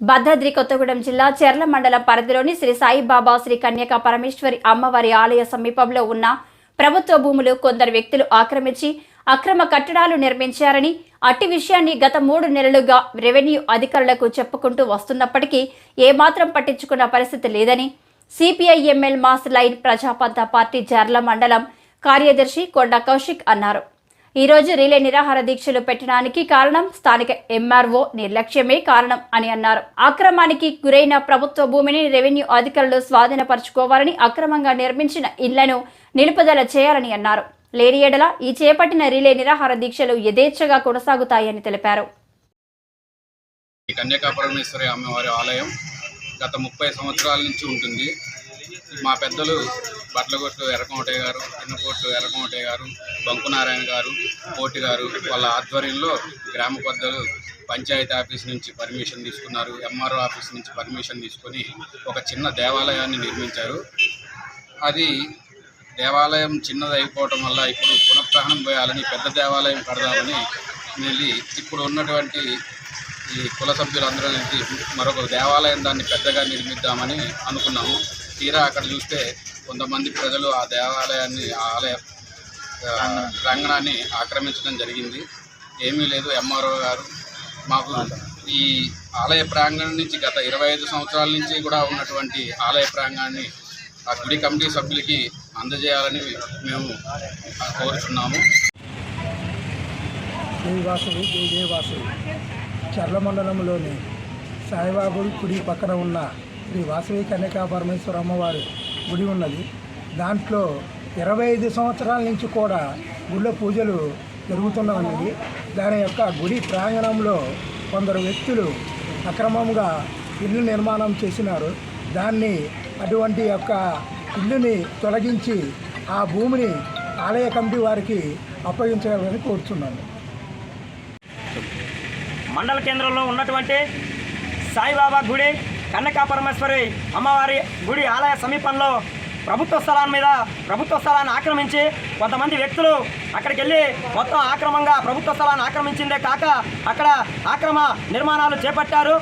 భద్రాద్రి కొత్తగూడెం జిల్లా చెర్ల మండలం పరిధిలోని శ్రీ సాయిబాబా శ్రీ కన్యక పరమేశ్వరి అమ్మవారి ఆలయ సమీపంలో ఉన్న ప్రభుత్వ భూములు కొందరు వ్యక్తులు ఆక్రమించి అక్రమ కట్టడాలు నిర్మించారని అట్టి విషయాన్ని గత మూడు నెలలుగా రెవెన్యూ అధికారులకు చెప్పుకుంటూ వస్తున్నప్పటికీ ఏమాత్రం పట్టించుకున్న పరిస్థితి లేదని CPI ML mass line Prajapantha party జర్ల మండలం కార్యదర్శి కొండ కౌశిక్ అన్నారు. ఈరోజు రిలే నిరాహార దీక్షలు పెట్టడానికి కారణం స్థానిక ఎంఆర్ఓ నిర్లక్ష్యమే కారణం అని అన్నారు. అక్రమానికి గురైన ప్రభుత్వ భూమిని రెవెన్యూ అధికారులు స్వాధీనపరచుకోవాలని అక్రమంగా నిర్మించిన ఇళ్ళను నిలుపుదల చేయాలని అన్నారు. లేని ఎడల ఈ చేపట్టిన రిలే నిరాహార దీక్షలు యథేచ్ఛగా కొనసాగుతాయని తెలిపారు. ఈ అమ్మవారి ఆలయం గత ముప్పై సంవత్సరాల నుంచి ఉంటుంది. మా పెద్దలు బట్లగొట్టు ఎర్రకోమటయ్య గారు చిన్నపోట్టు ఎర్రకోమటయ్య గారు బంకునారాయణ గారు కోటి గారు వాళ్ళ ఆధ్వర్యంలో గ్రామ పెద్దలు పంచాయతీ ఆఫీస్ నుంచి పర్మిషన్ తీసుకున్నారు ఎంఆర్ఓ ఆఫీస్ నుంచి పర్మిషన్ తీసుకొని ఒక చిన్న దేవాలయాన్ని నిర్మించారు. అది దేవాలయం చిన్నది అయిపోవటం వల్ల ఇప్పుడు పునఃప్రహణం పోయాలని పెద్ద దేవాలయం కడదామని వెళ్ళి ఇప్పుడు ఉన్నటువంటి ఈ కుల సభ్యులందరూ కలిసి మరొక దేవాలయం దాన్ని పెద్దగా నిర్మిద్దామని అనుకున్నాము. తీరా అక్కడ చూస్తే కొంతమంది ప్రజలు ఆ దేవాలయాన్ని ఆలయ ప్రాంగణాన్ని ఆక్రమించడం జరిగింది. ఏమీ లేదు ఎంఆర్ఓ గారు. మాకు ఈ ఆలయ ప్రాంగణం నుంచి గత ఇరవై ఐదు సంవత్సరాల నుంచి కూడా ఉన్నటువంటి ఆలయ ప్రాంగణాన్ని ఆ గుడి కమిటీ సభ్యులకి అందజేయాలని మేము కోరుతున్నాము దేవివాసులు దేవాసులు చర్ల మండలంలోని సాయిబాబు గుడి పక్కన ఉన్న శ్రీ వాసవి కన్యకా పరమేశ్వర అమ్మవారి గుడి ఉన్నది. దాంట్లో ఇరవై ఐదు సంవత్సరాల నుంచి కూడా గుడిలో పూజలు జరుగుతున్నది దాని యొక్క గుడి ప్రాంగణంలో కొందరు వ్యక్తులు అక్రమంగా ఇల్లు నిర్మాణం చేసినారు. దాన్ని అటువంటి యొక్క ఇల్లుని తొలగించి ఆ భూమిని ఆలయ కమిటీ వారికి అప్పగించాలని కోరుతున్నాను మండల కేంద్రంలో ఉన్నటువంటి సాయిబాబా గుడి కన్నకా పరమేశ్వరి అమ్మవారి గుడి ఆలయ సమీపంలో ప్రభుత్వ స్థలాల మీద ప్రభుత్వ స్థలాన్ని ఆక్రమించి కొంతమంది వ్యక్తులు అక్కడికి వెళ్ళి మొత్తం ఆక్రమంగా ప్రభుత్వ స్థలాన్ని ఆక్రమించిందే కాక అక్కడ ఆక్రమ నిర్మాణాలు చేపట్టారు.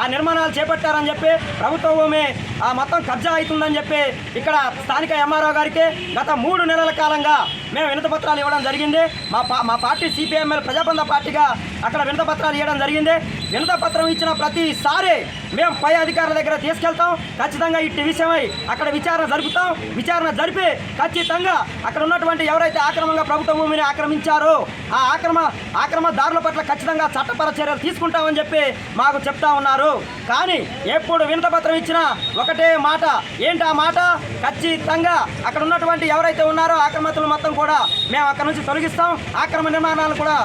ఆ నిర్మాణాలు చేపట్టారని చెప్పి ప్రభుత్వ భూమి ఆ మొత్తం కబ్జా అవుతుందని చెప్పి ఇక్కడ స్థానిక ఎంఆర్ఓ గారికి గత మూడు నెలల కాలంగా మేము వినతపత్రాలు ఇవ్వడం జరిగింది. మా పా మా పార్టీ సిపిఎంఎల్ ప్రజాబంధ పార్టీగా అక్కడ వినతపత్రాలు ఇవ్వడం జరిగింది. వినతపత్రం ఇచ్చిన ప్రతిసారి మేము పై అధికారుల దగ్గర తీసుకెళ్తాం. ఖచ్చితంగా ఇట్టి విషయమై అక్కడ విచారణ జరుపుతాం. విచారణ జరిపి ఖచ్చితంగా అక్కడ ఉన్నటువంటి ఎవరైతే ఆక్రమంగా ప్రభుత్వ భూమిని ఆక్రమించారో ఆ ఆక్రమ ఆక్రమదారుల పట్ల ఖచ్చితంగా చట్టపర చర్యలు తీసుకుంటామని చెప్పి మాకు చెప్తా ఉన్నారు. కానీ ఎప్పుడు వినతపత్రం ఇచ్చినా ఒకటే మాట. ఏంటి ఆ మాట? ఖచ్చితంగా అక్కడ ఉన్నటువంటి ఎవరైతే ఉన్నారో ఆక్రమతలు మొత్తం కూడా మేము అక్కడ నుంచి తొలగిస్తాం. ఆక్రమ నిర్మాణాలు కూడా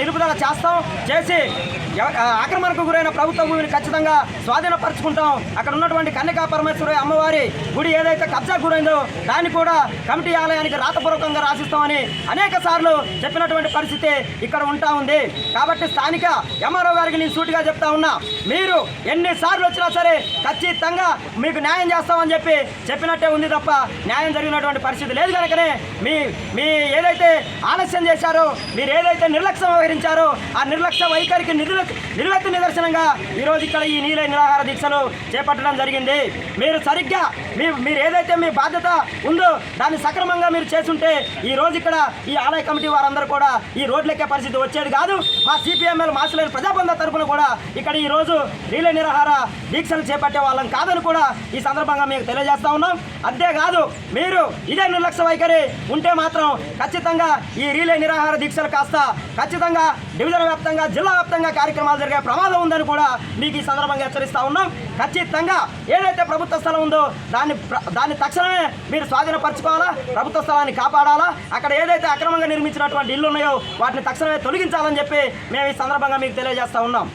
నిలుపుదల చేస్తాం. చేసి ఆక్రమణకు గురైన ప్రభుత్వ భూమిని ఖచ్చితంగా స్వాధీనపరచుకుంటాం. అక్కడ ఉన్నటువంటి కన్యకా పరమేశ్వరి అమ్మవారి గుడి ఏదైతే కబ్జా గురైందో దాన్ని కూడా కమిటీ ఆలయానికి రాతపూర్వకంగా రాసిస్తామని అనేక సార్లు చెప్పినటువంటి పరిస్థితి ఇక్కడ ఉంటా ఉంది. కాబట్టి స్థానిక ఎంఆర్ఓ గారికి నేను సూటిగా చెప్తా ఉన్నా మీరు ఎన్నిసార్లు వచ్చినా సరే ఖచ్చితంగా మీకు న్యాయం చేస్తామని చెప్పి చెప్పినట్టే ఉంది తప్ప న్యాయం జరిగినటువంటి పరిస్థితి లేదు కనుకనే మీ మీ ఏదైతే ఆలస్యం చేశారో మీరు ఏదైతే నిర్లక్ష్యం వ్యవహరించారో ఆ నిర్లక్ష్య వైఖరికి నిర్ల నిలువెత్తు నిదర్శనంగా ఈరోజు ఇక్కడ ఈ నీల నిరాహార దీక్షలు చేపట్టడం జరిగింది. మీరు సరిగ్గా మీ మీరు ఏదైతే మీ బాధ్యత ఉందో దాన్ని సక్రమంగా మీరు చేసుంటే ఈ రోజు ఇక్కడ ఈ ఆలయ కమిటీ వారందరూ కూడా ఈ రోడ్లెక్కే పరిస్థితి వచ్చేది కాదు. మా సిపిఎంఎల్ మాసులేని ప్రజాబంధ తరఫున కూడా ఇక్కడ ఈ రోజు రీలే నిరాహార దీక్షలు చేపట్టే వాళ్ళం కాదని కూడా ఈ సందర్భంగా మీకు తెలియజేస్తా ఉన్నాం. అంతేకాదు మీరు ఇదే నిర్లక్ష్య వైఖరి ఉంటే మాత్రం ఖచ్చితంగా ఈ రీలే నిరాహార దీక్షలు కాస్త ఖచ్చితంగా డివిజన్ వ్యాప్తంగా జిల్లా వ్యాప్తంగా కార్యక్రమాలు జరిగే ప్రమాదం ఉందని కూడా మీకు ఈ సందర్భంగా హెచ్చరిస్తా ఉన్నాం. ఖచ్చితంగా ఏదైతే ప్రభుత్వ స్థలం ఉందో దాన్ని దాన్ని తక్షణమే మీరు స్వాధీనపరచుకోవాలా ప్రభుత్వ స్థలాన్ని కాపాడాలా అక్కడ ఏదైతే అక్రమంగా నిర్మించినటువంటి ఇల్లు ఉన్నాయో వాటిని తక్షణమే తొలగించాలని చెప్పి మేము ఈ సందర్భంగా మీకు తెలియజేస్తా ఉన్నాం.